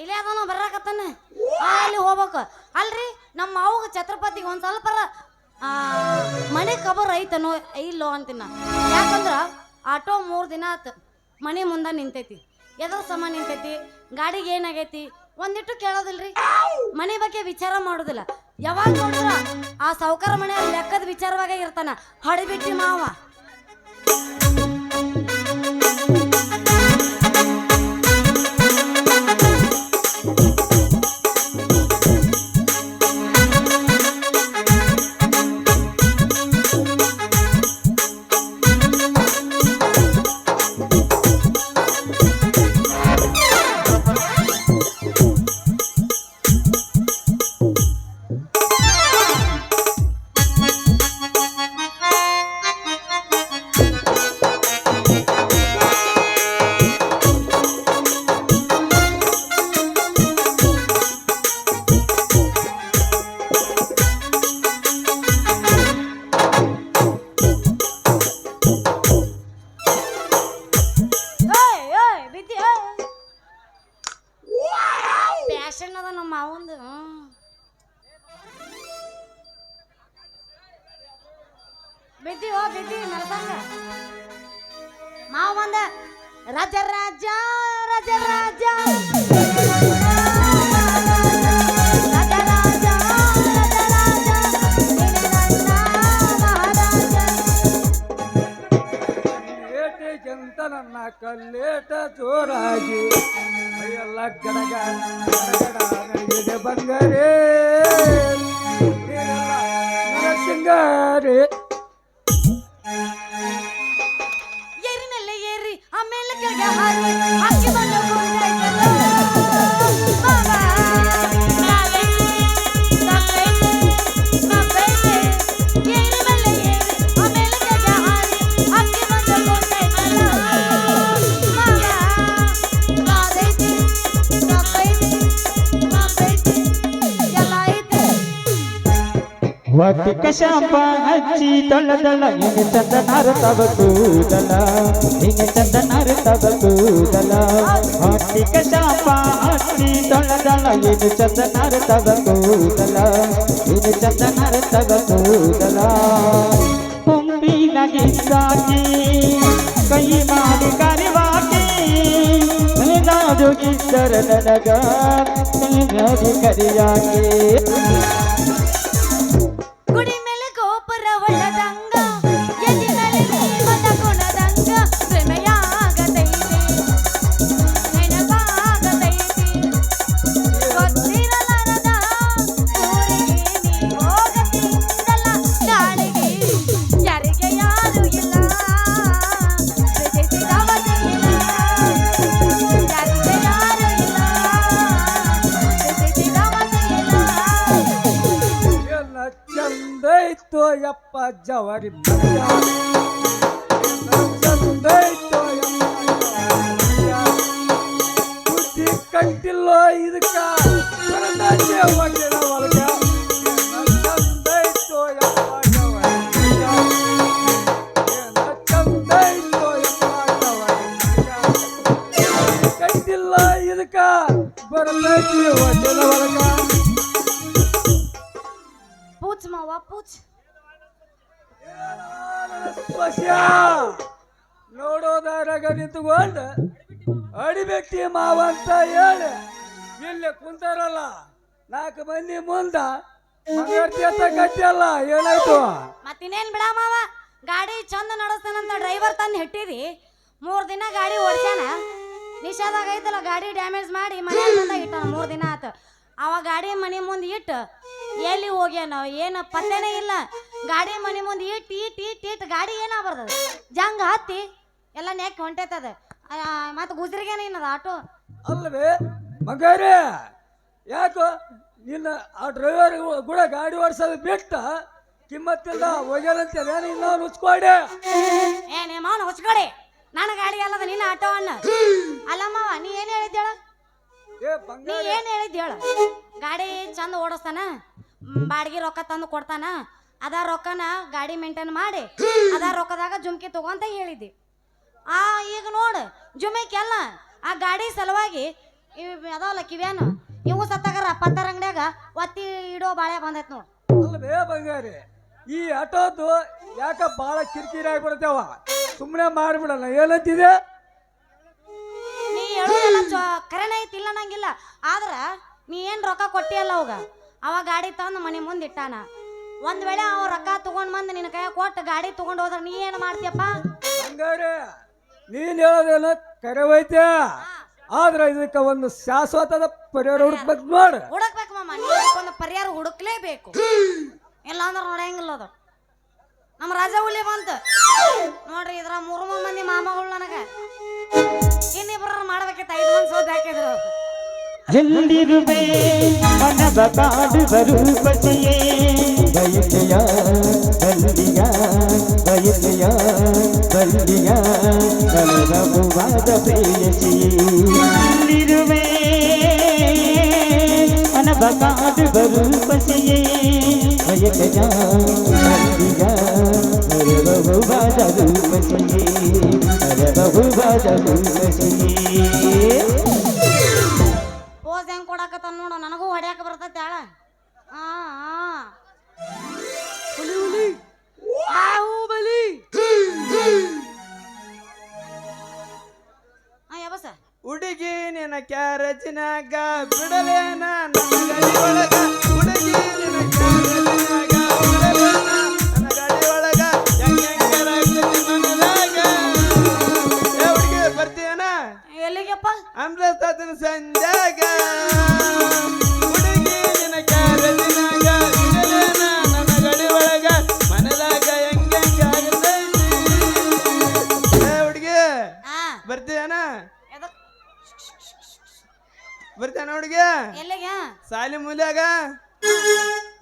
ಇಲ್ಲೇ ಅದನ ಬರ್ರಾಕತ್ತಾನ ಅಲ್ಲಿ ಹೋಗ್ಬೇಕು. ಅಲ್ರಿ, ನಮ್ಮ ಮಾವಗ ಛತ್ರಪತಿಗೆ ಒಂದ್ ಸ್ವಲ್ಪ ಮನೆ ಕಬರ್ ಐತನೋ, ಇಲ್ಲೋ ಅಂತಿನ. ಯಾಕಂದ್ರ ಆಟೋ ಮೂರ್ ದಿನ ಆತ. ಮನೆ ಮುಂದ ನಿಂತೈತಿ. ಎದ್ರ ಸಮ ನಿಂತೈತಿ. ಗಾಡಿಗೆ ಏನಾಗೈತಿ? ಒಂದಿಟ್ಟು ಕೇಳೋದಿಲ್ರಿ. ಮನೆ ಬಗ್ಗೆ ವಿಚಾರ ಮಾಡೋದಿಲ್ಲ. ಯಾವಾಗ ನೋಡಿದ್ರ ಆ ಸಾವುಕಾರ ಮನೆ ಲೆಕ್ಕದ ವಿಚಾರವಾಗ ಇರ್ತಾನ. ಹಡಿಬಿಟ್ಟಿ ಮಾವ. ಬಂದಿವಿ ಮಲಬಾರ ಮಾವ ಬಂದ ನನ್ನ ಕಲ್ಲೇಟ ಜೋರಾಗಿ. ಎಲ್ಲ ಗಡಗ ಬಂಗಾರೇ. ಸಿಂಗಾರೇ Amelia, you're hiding. I'm giving you. भक्ति कशापा अच्छी दल दल हिंग चंदनार तब कूदला हिंग चंदनार तब कूदला। भक्ति कशापा अच्छी दल दल हिंग चंदनार तब कूदला हिंग चंदनार तब कूदला। तुम लगे लगी साकी कई मार करवा के जोगी शरण लगा करिया के ಅವರಿ ಬುದ್ಧಿ ಕಂಟಿಲ್ಲೋ ಇದಕ್ಕ ಒಳಗ ಕಟ್ಟಿಲ್ಲ ಇದಕ್ಕ ಬರಬೇಕು ಒಳ್ಳೆಯ ಪೂಜ್ ಮಾವ ನೋಡೋದಾರಾಗ ನಿಂತುಕೊಂಡು ಅಡಿಬೆಟ್ಟಿ ಮಾವ ಅಂತ ಹೇಳಿ ಇಲ್ಲಿ ಕುಂತಾರಲ್ಲ. ನಾಲ್ಕು ಮಂದಿ ಮುಂದ ಕಟ್ಟಿಯಲ್ಲ, ಏನಾಯ್ತು? ಮತ್ತಿನೇನ್ ಬಿಡ ಮಾವ, ಗಾಡಿ ಚಂದ ನಡೆಸ್ತಾನಂತ ಡ್ರೈವರ್ ತಂದು ಹಿಟ್ಟಿದಿ. ಮೂರ್ ದಿನ ಗಾಡಿ ಓಡ್ಸ್ಯಾನ. ನಿಷೇಧಾಗ ಐತಲ್ಲ, ಗಾಡಿ ಡ್ಯಾಮೇಜ್ ಮಾಡಿ ಮನೆ ಮುಂದೆ ಇಟ್ಟಾನ, ಮೂರ್ ದಿನ ಆತ. ಅವ ಗಾಡಿ ಮನೆ ಮುಂದೆ ಇಟ್ಟು, ಎಲ್ಲಿ ಹೋಗ್ಯಾನ, ಏನು ಪತ್ತೆನೇ ಇಲ್ಲ. ಗಾಡಿ ಮನೆ ಮುಂದೆ ಇಟ್ಟು ಇಟ್ಟು ಇಟ್ಟು ಇಟ್ಟು ಗಾಡಿ ಏನಾಗ್ಬಾರ್ದು ಜಂಗ ಹತ್ತಿ ಎಲ್ಲ ನೆಕ್ ಹೊಂಟೈತದ. ಮತ್ತೆ ಗುಜರಿಗೇನ ಏನದ ಆಟೋ? ಅಲ್ಲವೇ ಮಂಗಾರಿ ಯಾಕೋ ನಿನ್ನ ಆ ಡ್ರೈವರ್ ಕೂಡ ಗಾಡಿ ಓಡಿಸೋದು ಬಿಟ್ಟ? ಕಿಮ್ಮತ್ತಿಲ್ಲ ಹೋಗ್ಯಾರಂತ ಇನ್ನೂ ನುಚ್ಕೊಡೆ ಏ ನಿಮ್ಮ ಅವನು ಹೊಚ್ಕೊಡಿ ನನ್ನ ಗಾಡಿ ಅಲ್ಲದ ನಿನ್ನ ಆಟೋ ಅಣ್ಣ ಅಲ್ಲ ಮಾವ ನೀ ಏನು ಹೇಳಿದ್ದೇಳ ಏ ನೀ ಬಂಗಾರ ಏನ್ ಹೇಳಿದ್ ಹೇಳ ಗಾಡಿ ಚಂದ ಓಡಿಸ್ತಾನ? ಬಾಡಿಗೆ ರೊಕ್ಕ ತಂದು ಕೊಡ್ತಾನ? ಅದ ರೊಕ್ಕನ ಗಾಡಿ ಮೇಂಟೈನ್ ಮಾಡಿ ಅದ ರೊಕ್ಕದಾಗ ಜುಮ್ಕಿ ತಗೊಂತ ಹೇಳಿದ್ದಿ. ಆ ಈಗ ನೋಡು ಜುಮ್ಕಿಯಲ್ಲ ಆ ಗಾಡಿ ಸಲುವಾಗಿ ಇವ್ ಅದಾವಲ್ಲ ಕಿವ್ಯಾನು? ಇವು ಸತ್ತಾಗಾರ ಪತ್ತಾರ ಅಂಗಡ್ಯಾಗ ಒತ್ತಿ ಇಡೋ ಬಾಳೆ ಬಂದೈತ್ ನೋಡ್. ಅಲ್ವೇ ಬಂಗಾರಿ ಈ ಆಟೋದು ಯಾಕ ಬಾಳ ಕಿರಿಕಿರಿ ಆಗ್ಬಿಡ್ತೇವ ಸುಮ್ಮನೆ ಮಾಡಿಬಿಡಲ್ಲ ಏನಂತಿದೆ? ನೀ ಹೇಳೋದೆಲ್ಲ ಚೊ ಕರೆನ ಐತಿ ಇಲ್ಲ ನಂಗಿಲ್ಲ ಆದ್ರ ನೀ ಏನ್ ರೊಕ್ಕ ಕೊಟ್ಟಿಯಲ್ಲ ಅವಾಗ? ಅವ ಗಾಡಿ ತಂದು ಮನೆ ಮುಂದೆ ಇಟ್ಟಾನ. ಒಂದ್ ವೇಳೆ ಅವ್ ರೊಕ್ಕ ತಗೊಂಡ್ ಬಂದು ನಿನ್ನ ಕೈ ಕೊಟ್ಟು ಗಾಡಿ ತಗೊಂಡ್ ಹೋದ್ರ ನೀ ಏನ್ ಮಾಡ್ತೀಯಪ್ಪ? ನೀನ್ ಹೇಳೋದೇನ ಹೋಯ್ತ ಆದ್ರೆ ಇದಕ್ಕೆ ಒಂದು ಶಾಶ್ವತದ ಪರಿಹಾರ ಹುಡುಕ್ಬೇಕು ನೋಡು ಹುಡುಕ್ಬೇಕು ಮಾಮ ಒಂದು ಪರಿಹಾರ ಹುಡುಕ್ಲೇಬೇಕು. ಇಲ್ಲ ಅಂದ್ರೆ ನೋಡಂಗಿಲ್ಲ ಅದು. ನಮ್ಮ ರಾಜ ಹುಲಿ ಬಂತು. ನೋಡ್ರಿ ಇದ್ರ ಮೂರು ಮೂರು ಮಂದಿ ಮಾಮಗಳು ನನಗ. ಇನ್ನಿಬ್ರ ಮಾಡ್ಬೇಕಿತ್ತು ಐದು ಮಂದಿ ಸೋದ್ ಹಾಕಿದ್ರು. ಎಲ್ಲಿರುವೆ ಮನವ ಕಾಡುವ ರೂಪಸಿಯೇ ಬಯಕೆಯ ಬಲ್ಲಿಯ ಬಯಕೆಯ ಬಲ್ಲಿಯ ಕಲರವಾದ ಪ್ರೇಯಸಿಯೇ ಎಲ್ಲಿರುವೆ ಮನವ ಕಾಡುವ ರೂಪಸಿಯೇ ಬಯಕೆಯ ಬಲ್ಲಿಯ ಕಲರವಾದ ರೂಪಸಿಯೇ ಕಲರವಾದ ರೂಪಸಿಯೇ ಪೋಸ್ ಹೆಂಗ್ ಕೊಡಾಕತ್ತ ನೋಡು ನನಗೂ ಹೊಡ್ಯಾಕ ಬರ್ತೈತೆ ಆ ಹುಡುಗಿ ನಿನ್ನ ಕ್ಯಾರಜಿನಾಗ ಬಿಡಲೇನ ಬರ್ತಾನ ಹುಡುಗಿ ಸಾಲಿ ಮೂಲ್ಯಾಗ?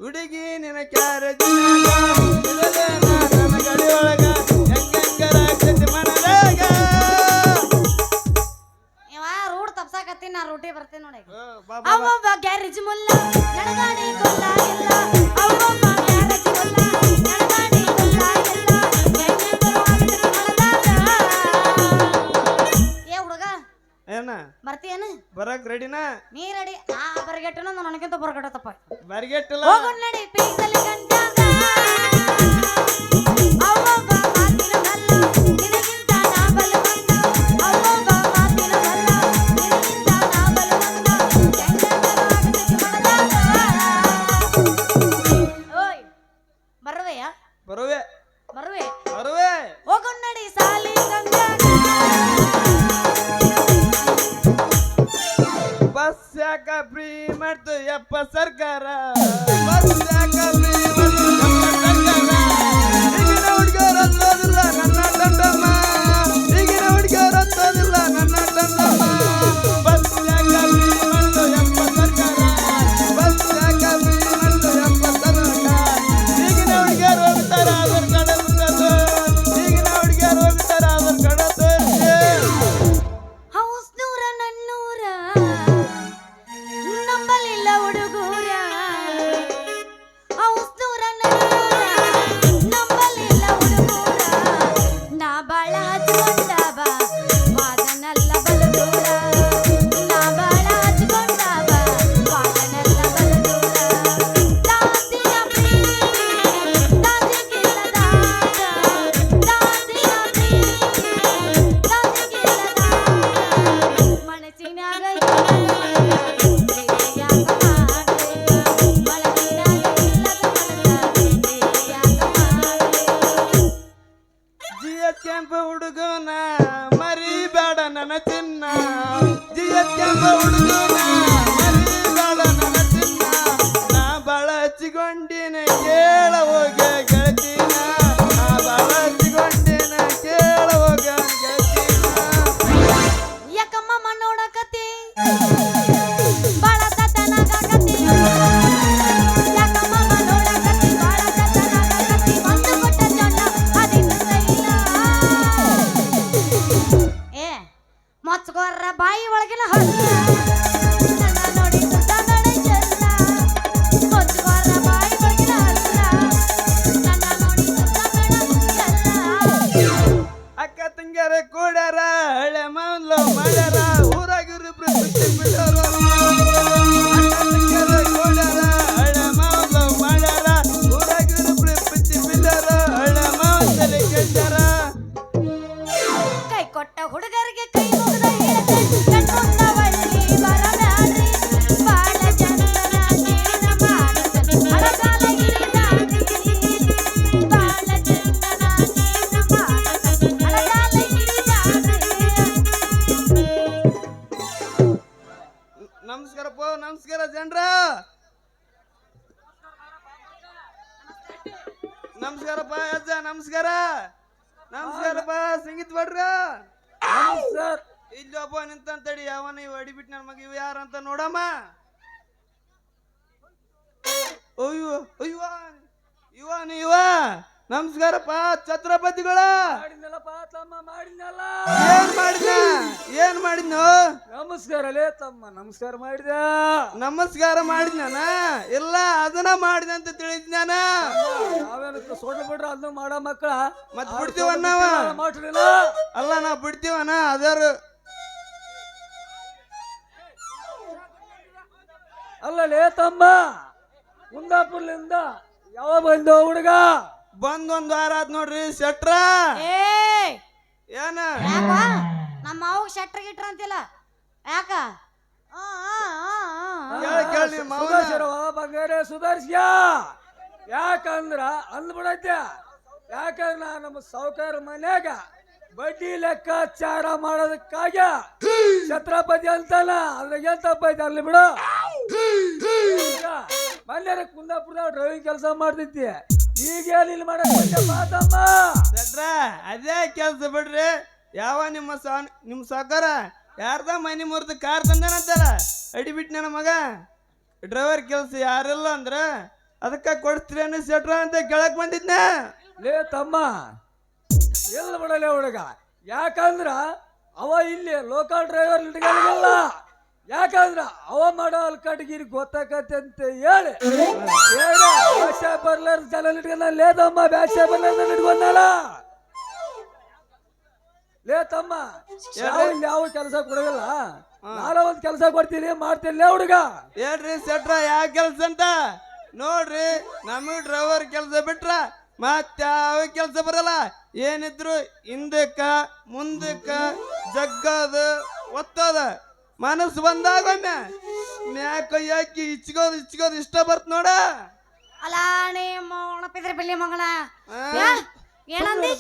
ಹುಡುಗಿ ನಿನ ಕ್ಯಾರ ನನ್ನ ಗಡಿ ಒಳಗ ಹೆಂಗಂಗರಾಗ್ತೈತಿ ಮನದಾಗ ಇವ ರೂಡ್ ತಪ್ಸಾಕತ್ತೀನಿ ನಾ ರೂಟಿ ಬರ್ತೀನಿ ನೋಡಿ ಬಾ. ಗ್ಯಾರೇಜ್ ಮುಲ್ಲ ನಡಗಾಡಿ ಕೊಲ್ಲ ಇಲ್ಲ ಏನ? ಬರ್ತೀಯೇನು ಬರಕ್ ರೆಡಿನಾ ನೀ ರೆಡಿ ಆ ಬರ್ಗೆಟ್ಟನ ನನಗಿಂತ ಬರಗಟ್ಟತಪ್ಪ. ಬರ್ಗೆಟ್ಟಲ್ಲ? ಹೋಗು ನಡಿ ಪೀಸಲಿ ಗಂಟಾಗ ನಮಸ್ಕಾರ ಜನರ. ನಮಸ್ಕಾರಪ್ಪ ಅಜ್ಜ ನಮಸ್ಕಾರ. ನಮಸ್ಕಾರಪ್ಪ ಸಂಗೀತ ಬಡ್ರ? ಸರ್ ಇಲ್ಲಿ ಒಬ್ಬ ನಿಂತಂತಡಿ ಯಾವನ ಇವ್ ಅಡಿಬಿಟ್ಟು ನನ್ ಮಗ ಇವ್ ಯಾರಂತ ನೋಡಮ್ಮ. ಅಯ್ಯೋ ಅಯ್ಯೋ ಇವ ಇವ ನಮಸ್ಕಾರಪ್ಪ ಛತ್ರಪತಿಗಳ! ಮಾಡಿದ್ನಲ್ಲಪ್ಪ ತಮ್ಮ ಮಾಡಿದ್ನಲ್ಲ! ಏನ್ ಮಾಡಿದ್ನ? ಏನ್ ಮಾಡಿದ್ನು? ನಮಸ್ಕಾರ ಲೇ ತಮ್ಮ ನಮಸ್ಕಾರ ಮಾಡಿದ ನಮಸ್ಕಾರ ಮಾಡಿದ್ನಾನ? ಇಲ್ಲ ಅದನ್ನ ಮಾಡಿದ ಅಂತ ತಿಳಿದ್ನಾನ ಸೋಟ ಬಿಡ್ರ ಅದನ್ನ ಮಾಡೋ ಮಕ್ಕಳ? ಮತ್ ಬಿಡ್ತೀವ ನಾವ? ಅಲ್ಲ ನಾ ಬಿಡ್ತೀವನ? ಅದಾರು ಅಲ್ಲ ಲೇ ತಮ್ಮ ಕುಂದಾಪುರ್ಲಿಂದ ಯಾವ ಬಂದ ಹುಡುಗ? ಬಂದ್ ಒಂದ್ ವಾರ ಆತ್ ನೋಡ್ರಿ ಶೆಟ್ರ. ಏ ಏನ? ಯಾಕ? ನಮ್ಮ ಮಾವ ಶೆಟ್ರ್ ಗಿಟ್ರ ಅಂತಿಲ್ಲ. ಯಾಕ? ಆ, ಆ, ಆ, ಆ, ಆ. ಕೇಳ್ ಕೇಳ್ ನಿಮ್ ಮಾವನ. ಸುಧಾರಿಸಿರವ ಬಂಗಾರ ಸುಧಾರಿಸ್ಯ ಯಾಕಂದ್ರ ಅಂದ್ಬಿಡತ್ಯ ಯಾಕಂದ್ರ ನಾ ನಮ್ಮ ಸಾವುಕಾರ ಮನ್ಯಾಗ ಬಡ್ಡಿ ಲೆಕ್ಕಾಚಾರ ಮಾಡೋದಕ್ಕಾಗ ಛತ್ರಪತಿ ಅಂತಾನ ಅದ್ರಾಗ ಏನ್ ತಪ್ಪೈತೆ ಅಲ್ಲಿ ಬಿಡು. ಮನೆಯ ಕುಂದಾಪುರದಾಗ ಡ್ರೈವಿಂಗ್ ಕೆಲಸ ಮಾಡ್ತಿದ್ದಿ. ಈಗ ಏನಿಲ್ಲ ಮಾತಮ್ಮ ಸಟ್ರ ಅದೇ ಕೆಲ್ಸ ಬಿಡ್ರಿ. ಯಾವ ನಿಮ್ಮ ಸಾ ನಿಮ್ಮ ಸಾಕಾರ? ಯಾರ್ದ ಮನಿ ಮುರ್ದು ಕಾರ್ ತಂದನಂತಾರ ಅಡಿಬಿಟ್ಟು ನನ್ನ ಮಗ. ಡ್ರೈವರ್ ಕೆಲಸ ಯಾರಿಲ್ಲ ಅಂದ್ರ ಅದಕ್ಕ ಕೊಡ್ತೀರೇನು ಸೆಟ್ರ ಅಂತ ಕೇಳಕ್ ಬಂದಿದ್ನ. ಲೇ ತಮ್ಮ. ಎಲ್ಲ ಬಿಡಲೇ ಹುಡುಗ? ಯಾಕಂದ್ರ ಅವ ಇಲ್ಲಿ ಲೋಕಲ್ ಡ್ರೈವರ್ ಇಟ್ಕೊಂಡಿಲ್ಲ. ಯಾಕಂದ್ರ ಅವ ಮಾಡೋ ಅಲ್ಕಟ್ಗಿರಿ ಗೊತ್ತಾಕತ್ತೆ ಅಂತ ಹೇಳಿ ಭಾಷಾ ಬರ್ಲಾರ ಜನ ಇಟ್ಕೊಂಡ ಲೇ ತಮ್ಮ ಭಾಷಾ ಬರ್ಲಾರ ಇಟ್ಕೊಂಡಲ್ಲ ಲೇ ತಮ್ಮ ಯಾವ ಯಾವ ಕೆಲಸ ಕೊಡೋದಿಲ್ಲ. ನಾನು ಒಂದ್ ಕೆಲಸ ಕೊಡ್ತೀನಿ ಮಾಡ್ತೀನಿ ಲೇ ಹುಡುಗ. ಹೇಳ್ರಿ ಸೆಟ್ರ ಯಾವ ಕೆಲ್ಸ ಅಂತ? ನೋಡ್ರಿ ನಮಗ್ ಡ್ರೈವರ್ ಕೆಲಸ ಬಿಟ್ರ ಮತ್ತ ಯಾವ ಕೆಲಸ ಬರಲ್ಲ. ಏನಿದ್ರು ಹಿಂದಕ್ಕ ಮುಂದಕ್ಕ ಜಗ್ಗದ ಒತ್ತದ. ಮನಸ್ಸು ಬಂದಾಗ ಒಮ್ಮೆ ಮ್ಯಾಕ ಕೈ ಹಾಕಿ ಇಚ್ಕೋದು ಇಚ್ಕೋದು ಇಷ್ಟ ಬರ್ತ ನೋಡ. ಅಲ್ಲ ನಿಮ್ಮ ಒಣಪಿದ್ರ ಆ. ಯಾ? ಏನಂದಿ?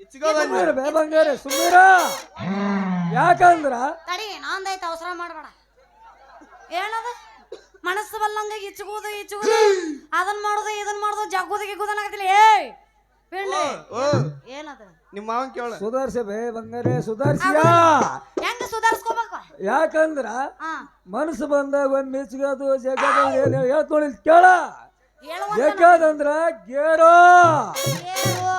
ಇಚ್ಕೋದ ಸುಮ್ಮೀರ ಬೇ ಬಂಗಾರ ಸುಮ್ಮೀರ ಯಾಕಂದ್ರ? ತಡಿ ನಾಂದೈತೆ ಅವಸರ ಮಾಡಬೇಡ. ಏನದ? ಮನಸ್ಸು ಬಲ್ಲಂಗ ಇಚ್ಚುಗುದು ಇಚ್ಚುಗುದು ಅದನ್ ಮಾಡುದು ಇದನ್ ಮಾಡುದು ಜಗ್ಗೋದು ಗಿಗ್ಗುದು ಏಯ್ ಓ ಏನದ? ನಿಮ್ಮ ಮಾವನ್ ಕೇಳ. ಸುಧಾರ್ಸ ಬೇ ಬಂಗಾರೆ ಸುಧಾರ್ಸಿಯ? ಹೆಂಗ ಸುಧಾರಿಸ್ಕೋಬೇಕು ಯಾಕಂದ್ರ ಹಾ ಮನಸ್ಸು ಬಂದಾಗ ಒಂದ್ ಮೆಚ್ಚಿಗದು ಜಗದ ಏನ್ ಹೇಳ್ಕೊಳ್ಳಿ ಕೇಳ ಹೇಳುವ ಜಗ್ಗದಂದ್ರ ಗೇರೋ ಏನು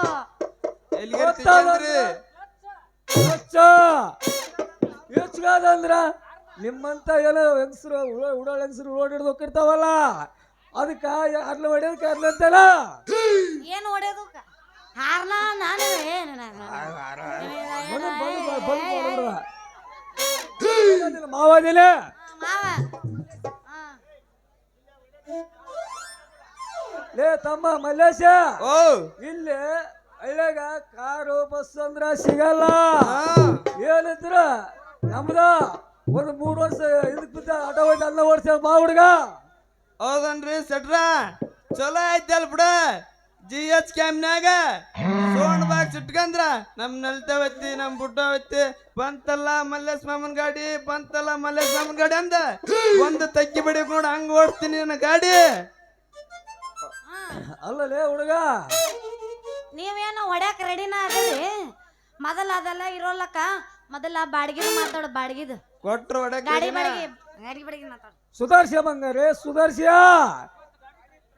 ಎಲ್ಲಿಗೆ ತಿಂದ್ರಿ ಹೊಚ್ಚ ಹೆಚ್ಚಗಾದಂದ್ರ ನಿಮ್ಮಂತ ಏನೋ ಹೆಂಗಸರು ಉಡಾಳ ಹೆಂಗಸರು ರೋಡ್ ಹಿಡ್ದು ಹೋಗಿರ್ತಾವಲ್ಲ ಅದಕ್ಕ ಅರ್ಲ ಹೊಡಿಯೋದಕ್ಕೆ ಅರ್ಲ ಅಂತಲ್ಲ ಏನು ಹೊಡೆಯೋದು ಹಾರ್ನ ನಾನು ಏನು ಬಂದು ಬಂದು ಬಂದು ಮಾಡಿಬಿಡುವ ಮಾವಾದಿಲ್ಲ. ಲೇ ತಮ್ಮ ಮಲ್ಲೇಶ ಓ. ಇಲ್ಲಿ ಹಳ್ಳ್ಯಾಗ ಕಾರು ಬಸ್ ಅಂದ್ರ ಸಿಗಲ್ಲ. ಏನಿದ್ರ ನಮ್ದ ಒಂದು ಮೂರು ವರ್ಷ ಇದಕ್ ಬಿದ್ದ ಆಟೋ ಹೋಯ್ತು ಅಲ್ಲ ವರ್ಷ ಬಾ ಹುಡುಗ. ಹೌದನ್ರಿ ಸೆಟ್ರ? ಚಲೋ ಐತಲ್ ಬಿಡ. ಜಿ ಎಚ್ ಕ್ಯಾಮ್ನ್ಯಾಗ ಇಟ್ಕಂದ್ರ ನಮ್ ನಲ್ತವತ್ತಿ ನಮ್ ಬುಟ್ಟವತ್ತಿ ಬಂತಲ್ಲ ಮಲ್ಲೇಶ್ ಮಾಮನ್ ಗಾಡಿ ಬಂತಲ್ಲ ಮಲ್ಲೇಶ್ ಮಾಮನ್ ಗಾಡಿ ಅಂದ. ಒಂದು ತಗ್ಗಿ ಬಿಡಿ ಕೂಡ ಹಂಗ ಓಡ್ತೀನಿ ನನ್ನ ಗಾಡಿ. ಹಾ. ಅಲ್ಲಲೇ ಹುಡುಗ. ನೀವೇನು ಹೊಡ್ಯಾಕ ರೆಡಿನ ಅದರಿ? ಮೊದಲ ಅದೆಲ್ಲ ಇರೋಲ್ಲಕ್ಕ. ಮೊದಲ ಬಾಡಿಗೆ ಮಾತಾಡು ಬಾಡಿಗೆದು. ಕೊಟ್ರು ಗಾಡಿ ಹೊಡಕ್ ಬಾಡಿಗೆ ಗಾಡಿ ಬಾಡಿಗೆ ಮಾತಾಡು. ಸುಧಾರ್ಸ್ಯ ಬಂಗಾರೆ ಸುಧಾರ್ಸ್ಯ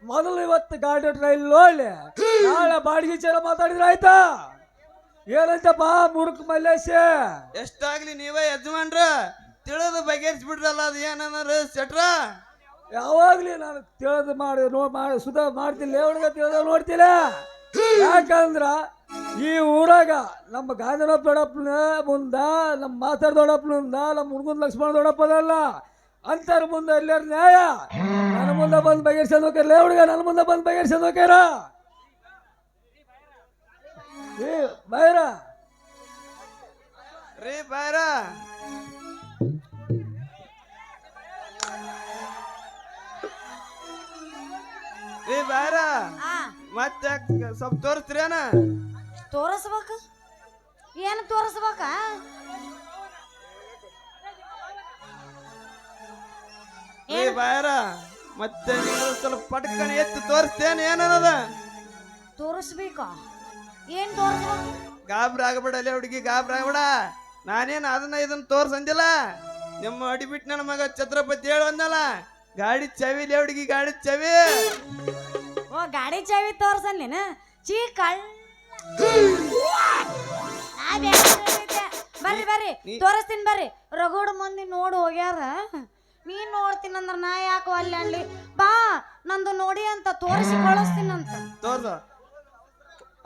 ಮೊದಲು ಇವತ್ತು ಗಾಡಿ ಟ್ರೈಲ್ ನೋಡಿ ನಾಳೆ ಬಾಡಿಗೆ ಚೇರ ಮಾತಾಡಿದ್ರೆ ಆಯ್ತಾ? ಏನಂತಪ್ಪ ಮುಡುಕ್ ಮಲ್ಲೇಶ? ಎಷ್ಟಾಗ್ಲಿ ನೀವೇ ಯಜಮಾನ್ರ? ತಿಳಿದು ಬಗೆಹರಿಸ್ಬಿಡ್ರಲ್ಲ ಅದು ಏನಾರ ಸೆಟ್ರ ಯಾವಾಗ್ಲಿ ನಾನು ತಿಳಿದು ಮಾಡಿ ನೋ ಮಾಡಿ ಸುಧಾ ಮಾಡ್ತಿಲ್ಲ ಹುಡುಗ ತಿಳಿದ ನೋಡ್ತಿಲ್ಲ ಯಾಕಂದ್ರ ಈ ಊರಾಗ ನಮ್ಮ ಗಾಂಧಿನ ದೊಡ್ಡಪ್ಪನ ಮುಂದ ನಮ್ಮ ಮಾತಾಡ ದೊಡ್ಡಪ್ಪನ ಮುಂದ ನಮ್ಮ ಹುಡುಗನ ಲಕ್ಷ್ಮಣ ದೊಡ್ಡಪ್ಪನಲ್ಲ ಅಂತಾರ ಮುಂದೆ ಎಲ್ಲರ ನ್ಯಾಯ. ನನ್ನ ಮುಂದೆ ಬಂದು ಲೇ ಹುಡುಗ ನನ್ನ ಮುಂದೆ ಬಂದು ಬಗೆಹರಿಸೋದು ಹೋಗ್ಯಾರ. ಏ ಬೈರ ರೀ ಬೈರ ರೀ ಬೈರ ಆ. ಮತ್ತೆ ಸ್ವಲ್ಪ ತೋರಿಸ್ತೀರೇನ? ತೋರಿಸ್ಬೇಕು? ಏನು ತೋರಿಸ್ಬೇಕ? ಬಾಯರ ಮತ್ತೆ ನೀನು ಸ್ವಲ್ಪ ಪಟ್ಕನ ಎತ್ತು ತೋರಿಸ್ತೇನೆ ಏನದ ತೋರಿಸ್ಬೇಕಾ? ಏನ್ ತೋರಿಸ್ಬೇಕು? ಗಾಬ್ರಿ ಆಗಬೇಡಲ್ಲ ಹುಡುಗಿ ಗಾಬ್ರ ಆಗಬೇಡ. ನಾನೇನು ಅದನ್ನ ಇದನ್ನ ತೋರ್ಸಂದಿಲ್ಲ? ನಿಮ್ಮ ಅಡಿಬಿಟ್ ನನ್ನ ಮಗ ಛತ್ರಪತಿ ಹೇಳು ಅಂದಲ್ಲ? ಗಾಡಿ ಚವಿಲಿ ಹುಡುಗಿ ಗಾಡಿ ಚವಿ. ಓ ಗಾಡಿ ಚಾವಿ ತೋರ್ಸನ್ ನೀನು? ಚೀ ಕಳ್ಳ. ನಾ ಬರ್ರಿ ಬರ್ರಿ. ತೋರಿಸ್ತೀನಿ ಬರ್ರಿ. ರಗಡ್ ಮಂದಿ ನೋಡಿ ಹೋಗ್ಯಾರ. ನೀನ್ ನೋಡ್ತೀನಂದ್ರ ನಾ ಯಾಕೆ ಅಲ್ಲಿ ಅಲ್ಲಿ? ಬಾ ನಂದು ನೋಡಿ ಅಂತ ತೋರಿಸಿ ಕಳಿಸ್ತೀನಂತ ತೋರ್ಸ.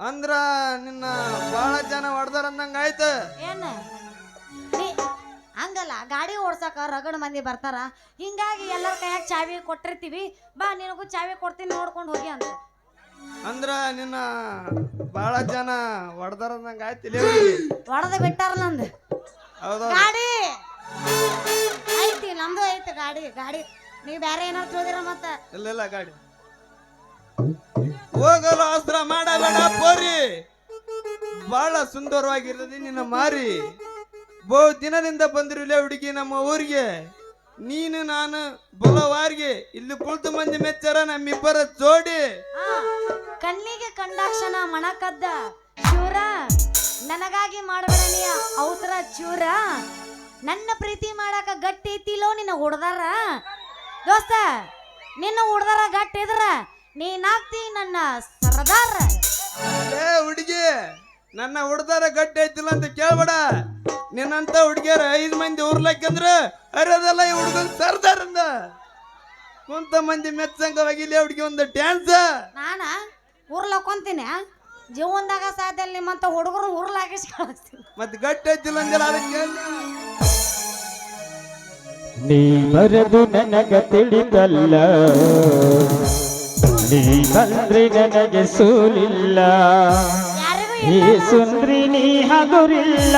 ಅಂದ್ರ ನಿನ್ನ ಬಹಳ ಜನ ಹೊಡೆದಾರ ಅಂದಂಗ ಆಯ್ತು. ಏನ? ನೀ ಹಂಗಲ್ಲ ಗಾಡಿ ಓಡ್ಸಾಕ ರಗಡ್ ಮಂದಿ ಬರ್ತಾರ. ಹಿಂಗಾಗಿ ಎಲ್ಲರ ಕೈಯಾಗ ಚಾವಿ ಕೊಟ್ಟಿರ್ತೀವಿ. ಬಾ ನಿನಗೂ ಚಾವಿ ಕೊಡ್ತೀನಿ ನೋಡ್ಕೊಂಡು ಹೋಗಿ ಅಂತ. ಅಂದ್ರ ನಿನ್ನ ಬಹಳ ಜನ ಹೊಡೆದಾರ ಅಂದಂಗ ಆಯ್ತು ಹೊಡೆದ ಬಿಟ್ಟಾರ ನಂದು. ಹೌದಾ ಗಾಡಿ! ಐತಿ ನಮ್ದು ಐತಿ ಗಾಡಿ ಗಾಡಿ. ನೀವು ಬೇರೆ ಏನೋ ತಿಳಿದಿರ ಮತ್ತ? ಇಲ್ಲ ಗಾಡಿ. ಹೋಗಲು ಅಸ್ತ್ರ ಮಾಡಬೇಡ ಪೋರಿ. ಬಹಳ ಸುಂದರವಾಗಿರ್ತದೆ ನಿನ್ನ ಮಾರಿ. ಬಹು ದಿನದಿಂದ ಬಂದಿರಲಿಲ್ಲ ಹುಡುಗಿ ನಮ್ಮ ಊರಿಗೆ. ನೀನು ನಾನು ಬಲವಾರಿಗೆ ಇಲ್ಲಿ ಕುಳಿತು ಮಂದಿ ಮೆಚ್ಚರ ನಮ್ಮಿಬ್ಬರ ಜೋಡಿ. ಆ, ಕಣ್ಣಿಗೆ ಕಂಡಾಕ್ಷಣ ಮಣಕದ್ದ ಚೂರ. ನನಗಾಗಿ ಮಾಡಬೇಡ ನೀ ಅವಸರ ಚೂರ. ನನ್ನ ಪ್ರೀತಿ ಮಾಡಾಕ ಗಟ್ಟಿ ಐತಿಲೋ ನಿನ್ನ ಹುಡ್ದಾರ? ದೋಸ್ತ ನಿನ್ನ ಹುಡ್ದಾರ ಗಟ್ಟಿ ಇದ್ರ ನೀನಾಗ್ತಿ ನನ್ನ ಸರದಾರ. ಏ ಹುಡುಗಿ ನನ್ನ ಹುಡ್ದಾರ ಗಟ್ಟಿ ಐತಿಲ್ಲ ಅಂತ ಕೇಳ್ಬೇಡ. ನಿನ್ನಂತ ಹುಡುಗಿಯರ ಐದು ಮಂದಿ ಉರ್ಲಕ್ಕಂದ್ರ ಅರದಲ್ಲ ಈ ಹುಡುಗನ್ ಸರ್ದಾರಂದ. ಕುಂತ ಮಂದಿ ಮೆಚ್ಚಂಗವಾಗಿಲ್ಲ ಹುಡುಗಿ ಒಂದು ಡ್ಯಾನ್ಸ್ ನಾನ? ಉರ್ಲಕೊಂತೀನಿ ಜೀವನದಾಗ ಸಾಧ್ಯ ಇಲ್ಲ ನಿಮ್ಮಂತ ಹುಡುಗರು ಉರ್ಲಾಗಿಸ್ ಕಳಿಸ್ತೀನಿ. ಮತ್ತೆ ಗಟ್ಟಿ ಐತಿಲ್ಲ ಅಂದಿಲ್ಲ ಅದಕ್ಕೆ. ನೀ ಬರದು ನನಗ ತಿಳಿದಲ್ಲ. ನೀ ಬಂದ್ರೆ ನನಗೆ ಸೋಲಿಲ್ಲ. ಈ ಸುಂದ್ರಿ ನೀ ಹಗುರಿಲ್ಲ.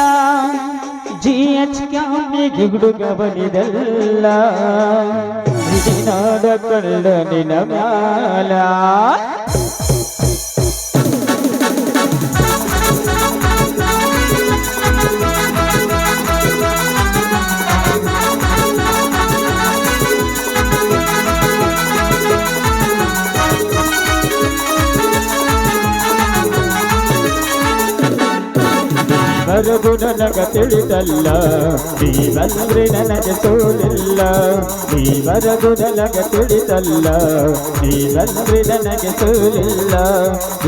ಜಿ ಎಚ್ ಕ್ಯಾಮಿಗೆ ಹುಡುಗ ಬನಿದಲ್ಲ ನಾಡ ಕಳ್ಳ ನಿನ ಮ್ಯಾಲ. ಬರದು ನನಗ ತಿಳಿದಲ್ಲ. ನೀ ಬಂದ್ರೆ ನನಗೆ ಸೋಲಿಲ್ಲ. ನೀ ಬರದು ನನಗ ತಿಳಿದಲ್ಲ. ನೀ ಬಂದ್ರೆ ನನಗೆ ಸೋಲಿಲ್ಲ.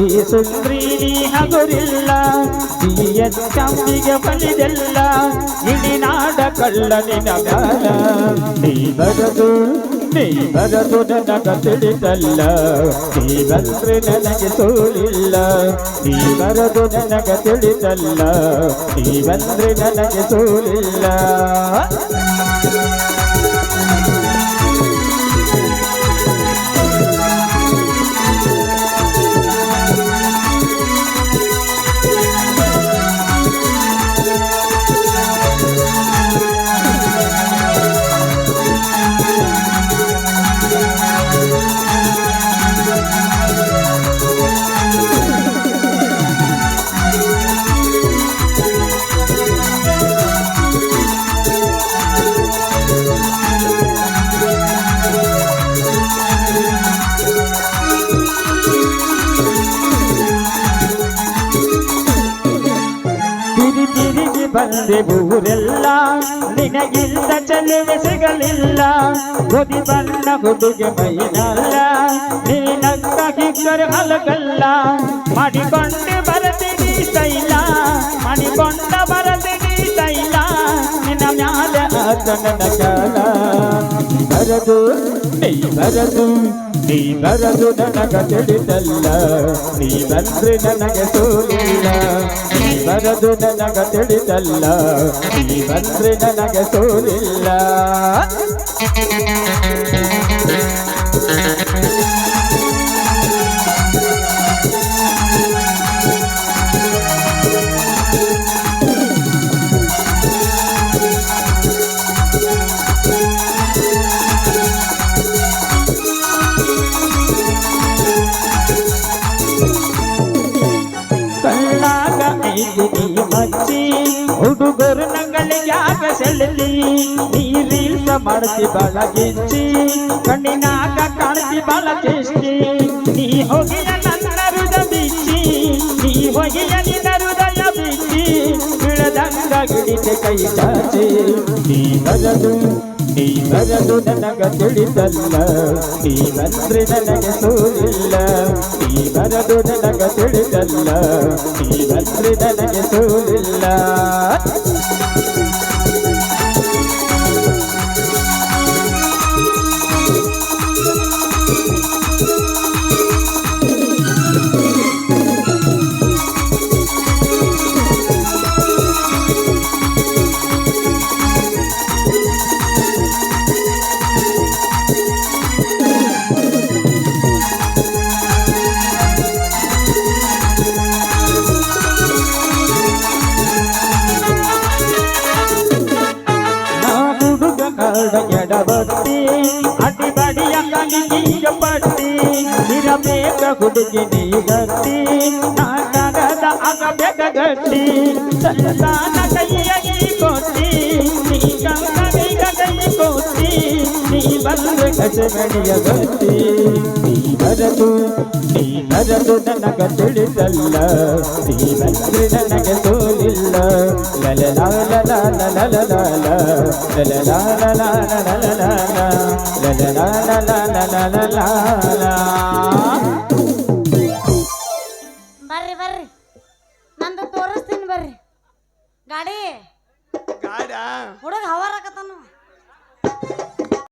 ಈ ಸುಂದ್ರಿ ನೀ ಹಗುರಿಲ್ಲ. ಈ ಎಚ್ಚಂಬಿಗೆ ಬಲಿದೆಲ್ಲ. ಇಡೀ ನಾಡ ಕಳ್ಳ ಮ್ಯಾಲ ನೀ ಬರದು ನೀ ಬರದು ನನಗ ತಿಳಿದಲ್ಲ ನೀ ಬಂದ್ರೆ ನನಗೆ ಸೋಲಿಲ್ಲ ನೀ ಬರದು ನನಗ ತಿಳಿದಲ್ಲ ನೀ ಬಂದ್ರೆ ನನಗೆ ಸೋಲಿಲ್ಲ ನಿನಗಿಂತ ಚೆಲುವೆ ಸಿಗಲಿಲ್ಲ. ಗುದಿ ಬಣ್ಣ ಹುಡುಗೆ ಬೈನಲ್ಲ. ನೀನಕ್ಕ ಕಿಕ್ಕರು ಹಲಗಲ್ಲ. ಮಾಡಿಕೊಂಡೆ ಬರತೀನಿ ತೈಲ. ಮಾಡಿಕೊಂಡ ಬರತೀನಿ ನನ್ನ ಕಾಲ ಬರದು, ನೀ ಬರದು ನೀ ಬರದು ನನಗ ತಿಳಿದಲ್ಲ. ನೀ ಬಂದ್ರೆ ನನಗೆ ಸೋಲಿಲ್ಲ. ನೀ ಬರದು ನನಗ ತಿಳಿದಲ್ಲ. ನೀ ಬಂದ್ರೆ ನನಗೆ ಸೋಲಿಲ್ಲ. ನೀ ಮಚ್ಚಿ ಹುಡುಗರು ನಂಗಳಿಗೆ ಯಾಕ ಸೆಳಲಿ? ನೀ ರೀಲ್ಸ ಮಾಡ್ತಿ ಬಾಳ ಕಣ್ಣಿನಾಗ ಕಾಣ್ತಿ ಬಾಳ ಚೇಷ್ಟಿ ನೀ ಹೋಗಿಯ ನನ್ನ ಬಿಚ್ಚಿ, ನೀ ಹೋಗಿಯ ನಿನ್ನ ಬಿಚ್ಚಿ, ಬಿಳದಂಗ ಗಿಡಿತೆ ಕೈ ಚಾಚಿ. ನೀ ಬರದು ನೀ ಬರದು ನನಗ ತಿಳಿದಲ್ಲ ನೀ ಬಂದ್ರೆ ನನಗೆ ಸೋಲಿಲ್ಲ ನೀ ಬರದು ನನಗ ತಿಳಿದಲ್ಲ ನೀ ಬಂದ್ರೆ ನನಗೆ ಸೋಲಿಲ್ಲ ಕಲಿಗೆ ಪಟ್ಟಿ ಇರಬೇಕ ಹುಡುಗಿ ನೀಗತ್ತಿ ನಾ ಕಗದ ಅಗ ಬೆಗ ಗಟ್ಟಿ. ಸಂತಾನ ಕೈಯಾಗಿ ಕೊಟ್ಟಿ ನೀ ಗಂಗ ಕೈ ಕೊಟ್ಟಿ ನೀ ಬಂದ್ರೆ ಕಚಮಣಿಯ ಗಟ್ಟಿ. ನೀ ಬರದು ನೀ ಬರದು ನನಗ ತಿಳಿದಲ್ಲ ನೀ ಬಂದ್ರೆ ನನಗೆ ತೋಲಿಲ್ಲ ಲಲ ಲಾಲ ಲಾಲ ಲಲ ಲಾಲ ಲಲ ಲಾಲ ಲಾಲ ಲಲ ಲಾಲ ಲಲ ಲಾಲ ಲಾಲ ಲಲ ಲಾಲ ಬರ್ರಿ ಬರ್ರಿ ನಂದು ತೋರಿಸ್ತೀನಿ ಬರ್ರಿ ಗಾಡಿ ಗಾಡ ಹುಡುಗ ಹವಾರಾಕತ್ತಾನ